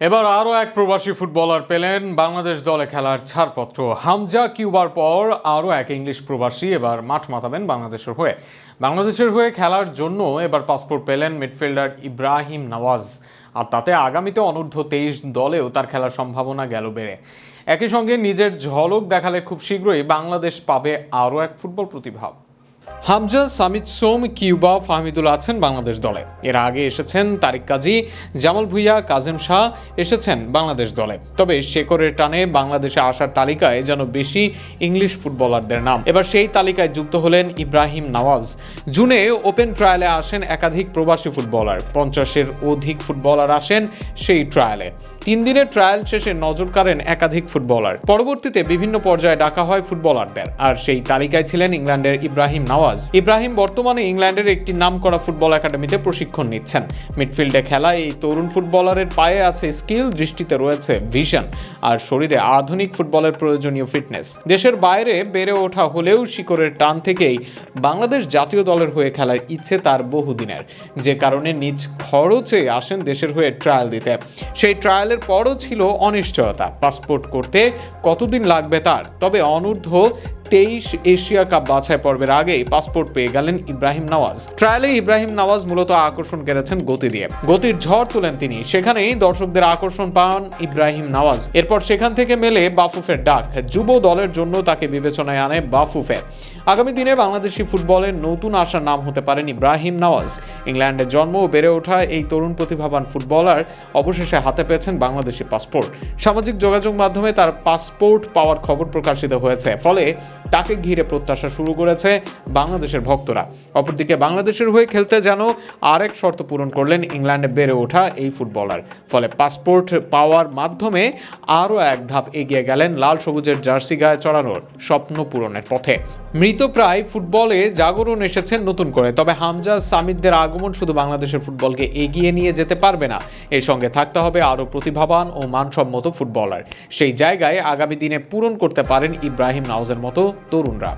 এবার আরও এক প্রবাসী ফুটবলার পেলেন বাংলাদেশ দলে খেলার ছাড়পত্র। হামজা কিউবার পর আরও এক ইংলিশ প্রবাসী এবার মাঠ মাতাবেন বাংলাদেশের হয়ে। বাংলাদেশের হয়ে খেলার জন্য এবার পাসপোর্ট পেলেন মিডফিল্ডার ইব্রাহিম নওয়াজ। আর তাতে আগামীতে অনূর্ধ্ব তেইশ দলেও তার খেলার সম্ভাবনা গেল বেড়ে। একই সঙ্গে নিজের ঝলক দেখালে খুব শীঘ্রই বাংলাদেশ পাবে আরও এক ফুটবল প্রতিভা। হামজা সামিদ সোম কিউবা ফাহমিদুল আছেন বাংলাদেশ দলে। এর আগে এসেছেন তারিক কাজী, জামাল ভুইয়া, কাজেম শাহ এসেছেন বাংলাদেশ দলে। তবে শেকরের টানে বাংলাদেশে আসার তালিকায় যেন বেশি ইংলিশ ফুটবলারদের নাম। এবার সেই তালিকায় যুক্ত হলেন ইব্রাহিম নওয়াজ। জুনে ওপেন ট্রায়ালে আসেন একাধিক প্রবাসী ফুটবলার। পঞ্চাশের অধিক ফুটবলার আসেন সেই ট্রায়ালে। তিন দিনের ট্রায়াল শেষে নজর কাড়েন একাধিক ফুটবলার। পরবর্তীতে বিভিন্ন পর্যায়ে ডাকা হয় ফুটবলারদের। আর সেই তালিকায় ছিলেন ইংল্যান্ডের ইব্রাহিম নওয়াজ। ইব্রাহিম বর্তমানে ইংল্যান্ডের একটি নামকরা ফুটবল একাডেমিতে প্রশিক্ষণ নিচ্ছেন। মিডফিল্ডে খেলা এই তরুণ ফুটবলারের পায়ে আছে স্কিল, দৃষ্টিতে রয়েছে ভিশন আর শরীরে আধুনিক ফুটবলের প্রয়োজনীয় ফিটনেস। দেশের বাইরে বেড়ে ওঠা হলেও শিকড়ের টান থেকেই বাংলাদেশ জাতীয় দলের হয়ে খেলার ইচ্ছে তার বহুদিনের। যে কারণে নিজ খরচে আসেন দেশের হয়ে ট্রায়াল দিতে। সেই ট্রায়ালের পরও ছিল অনিশ্চয়তা। পাসপোর্ট করতে কতদিন লাগবে তার? তবে অনূর্ধ্ব তেইশ এশিয়া কাপ বাছাই পর্বের আগেই পাসপোর্ট পেয়ে গেলেন ইব্রাহিম নওয়াজ। ট্রায়ালে ইব্রাহিম নওয়াজ মূলত আকর্ষণ কেড়েছেন গতি দিয়ে। গতির ঝড় তোলেন তিনি। সেখানেই দর্শকদের আকর্ষণ পান ইব্রাহিম নওয়াজ। এরপর সেখান থেকে মেলে বাফুফের ডাক। যুব দলের জন্য তাকে বিবেচনায় আনে বাফুফে। আগামী দিনে বাংলাদেশি ফুটবলের নতুন আশার নাম হতে পারেন ইব্রাহিম নওয়াজ। ইংল্যান্ডে জন্ম ও বেড়ে ওঠা এই তরুণ প্রতিভাবান ফুটবলার অবশেষে হাতে পেয়েছেন বাংলাদেশি পাসপোর্ট। সামাজিক যোগাযোগ মাধ্যমে তার পাসপোর্ট পাওয়ার খবর প্রকাশিত হয়েছে, ফলে তাকে ঘিরে প্রত্যাশা শুরু করেছে বাংলাদেশের ভক্তরা। অপরদিকে বাংলাদেশের হয়ে খেলতে যেন আরেক শর্ত পূরণ করলেন ইংল্যান্ডে বেড়ে ওঠা এই ফুটবলার। ফলে পাসপোর্ট পাওয়ার মাধ্যমে আরও এক ধাপ এগিয়ে গেলেন লাল সবুজের জার্সি গায়ে চড়ানোর স্বপ্ন পূরণের পথে। মৃতপ্রায় ফুটবলে জাগরণ এসেছেন নতুন করে, তবে হামজা সামিদদের আগমন শুধু বাংলাদেশের ফুটবলকে এগিয়ে নিয়ে যেতে পারবে না। এর সঙ্গে থাকতে হবে আরও প্রতিভাবান ও মানসম্মত ফুটবলার। সেই জায়গায় আগামী দিনে পূরণ করতে পারেন ইব্রাহিম নাওজের মতো তরুণরা।